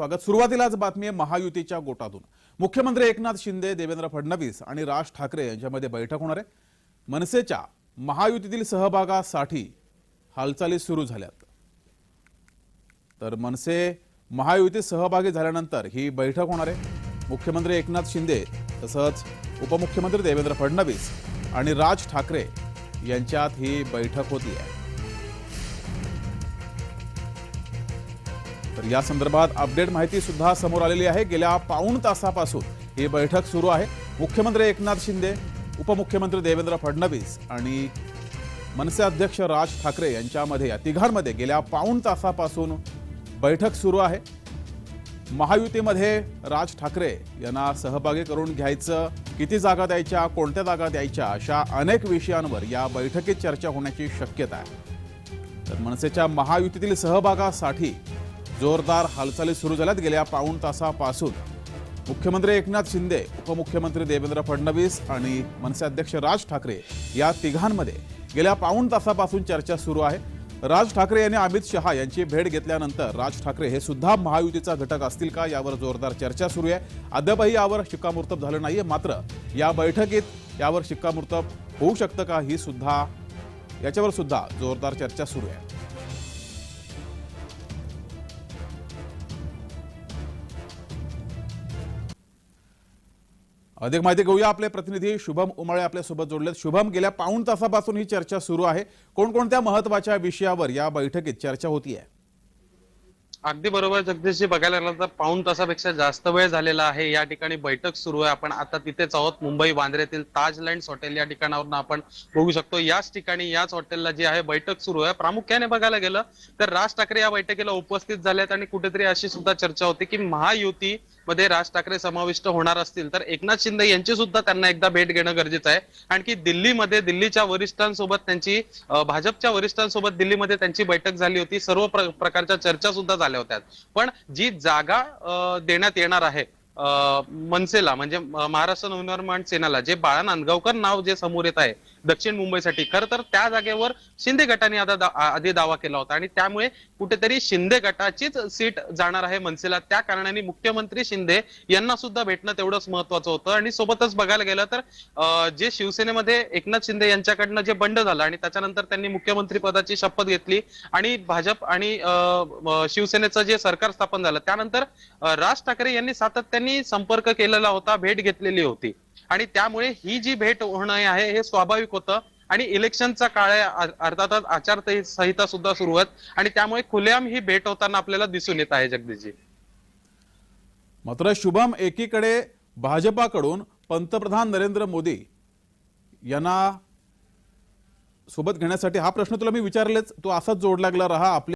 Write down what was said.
स्वागत. सुरुवातीलाच बातमी आहे महायुतीच्या गोटातून. मुख्यमंत्री एकनाथ शिंदे देवेंद्र फडणवीस आणि राज ठाकरे यांच्यामध्ये बैठक होणार आहे. मनसेच्या महायुतीतील सहभागासाठी हालचाली सुरू झाल्यात. तर मनसे महायुतीत सहभागी झाल्यानंतर ही बैठक होणार आहे. मुख्यमंत्री एकनाथ शिंदे तसंच उपमुख्यमंत्री देवेंद्र फडणवीस आणि राज ठाकरे यांच्यात ही बैठक होती आहे तर या संदर्भात अपडेट माहिती सुद्धा समोर आलेली आहे. गेल्या पाऊण तासापासून ही बैठक सुरू आहे. मुख्यमंत्री एकनाथ शिंदे उपमुख्यमंत्री देवेंद्र फडणवीस आणि मनसे अध्यक्ष राज ठाकरे यांच्यामध्ये या तिघांमध्ये गेल्या पाऊण तासापासून बैठक सुरू आहे. महायुतीमध्ये राज ठाकरे यांना सहभागी करून घ्यायचं किती जागा द्यायच्या कोणत्या जागा द्यायच्या अशा अनेक विषयांवर या बैठकीत चर्चा होण्याची शक्यता आहे. तर मनसेच्या महायुतीतील सहभागासाठी जोरदार हालचाली सुरू झाल्यात गेल्या पाऊण तासापासून. मुख्यमंत्री एकनाथ शिंदे उपमुख्यमंत्री देवेंद्र फडणवीस आणि मनसे अध्यक्ष राज ठाकरे या तिघांमध्ये गेल्या पाऊण तासापासून चर्चा सुरू आहे. राज ठाकरे यांनी अमित शहा यांची भेट घेतल्यानंतर राज ठाकरे हे सुद्धा महायुतीचा घटक असतील का यावर जोरदार चर्चा सुरू आहे. अद्यापही यावर शिक्कामोर्तब झालं नाहीये मात्र या बैठकीत यावर शिक्कामोर्तब होऊ शकतं का ही सुद्धा याच्यावर सुद्धा जोरदार चर्चा सुरू आहे. अधिक माहिती घेऊया आपले प्रतिनिधी. शुभम उमाळे आपल्यासोबत जोडलेत. शुभम गेल्या पाऊण तासापासून ही चर्चा सुरू आहे. कोणकोणत्या महत्त्वाच्या विषयावर या बैठकीत चर्चा होती आहे अगदी बरोबर. जगदीशजी बघायला गेलं तर पाऊण तासापेक्षा जास्त वेळ झालेला आहे. या ठिकाणी बैठक सुरू आहे. आपण आता तिथेच आहोत. मुंबई बांद्र्यातील ताज लँड्स हॉटेल या ठिकाणावरून आपण बघू शकतो. याच ठिकाणी याच हॉटेलला जी आहे बैठक सुरू आहे. प्रामुख्याने बघायला गेलं तर राज ठाकरे या बैठकीला उपस्थित झालेत आणि कुठेतरी अशी सुद्धा चर्चा होती की महायुती मध्ये राज ठाकरे समाविष्ट होणार असतील तर एकनाथ शिंदे यांची सुद्धा त्यांना एकदा भेट घेणं गरजेचं आहे. आणखी दिल्लीमध्ये दिल्लीच्या वरिष्ठांसोबत त्यांची भाजपच्या वरिष्ठांसोबत दिल्लीमध्ये त्यांची बैठक झाली होती. सर्व प्रकारच्या चर्चा सुद्धा झाल्या होत्या. पण जी जागा देण्यात येणार आहे मनसेला म्हणजे महाराष्ट्र नवनिर्माण सेनाला जे बाळा नांदगावकर नाव जे समोर येत आहे दक्षिण मुंबईसाठी खर तर त्या जागेवर शिंदे गटाने आता आधी दावा केला होता आणि त्यामुळे कुठेतरी शिंदे गटाचीच सीट जाणार आहे मनसेला. त्या कारणाने मुख्यमंत्री शिंदे यांना सुद्धा भेटणं तेवढंच महत्वाचं होतं आणि सोबतच बघायला गेलं तर जे शिवसेनेमध्ये एकनाथ शिंदे यांच्याकडनं जे बंड झालं आणि त्याच्यानंतर त्यांनी मुख्यमंत्री पदाची शपथ घेतली आणि भाजप आणि अं, शिवसेनेचं जे सरकार स्थापन झालं त्यानंतर राज ठाकरे यांनी सातत्याने संपर्क केलेला होता भेट घेतलेली होती. आणि त्यामुळे ही जी भेट होणं आहे हे स्वाभाविक होतं. आणि इलेक्शनचा काळ आहे अ- अर्थातच आचारसंहिता सुद्धा सुरू आहेत. आणि त्यामुळे खुलेआम ही भेट होताना आपल्याला दिसून येत आहे जगदीशजी. मात्र शुभम एकीकडे भाजपाकडून पंतप्रधान नरेंद्र मोदी यांना सोबत घेण्यासाठी हा प्रश्न तुला मी विचारलेच. तो असाच जोड लागला राहा आपले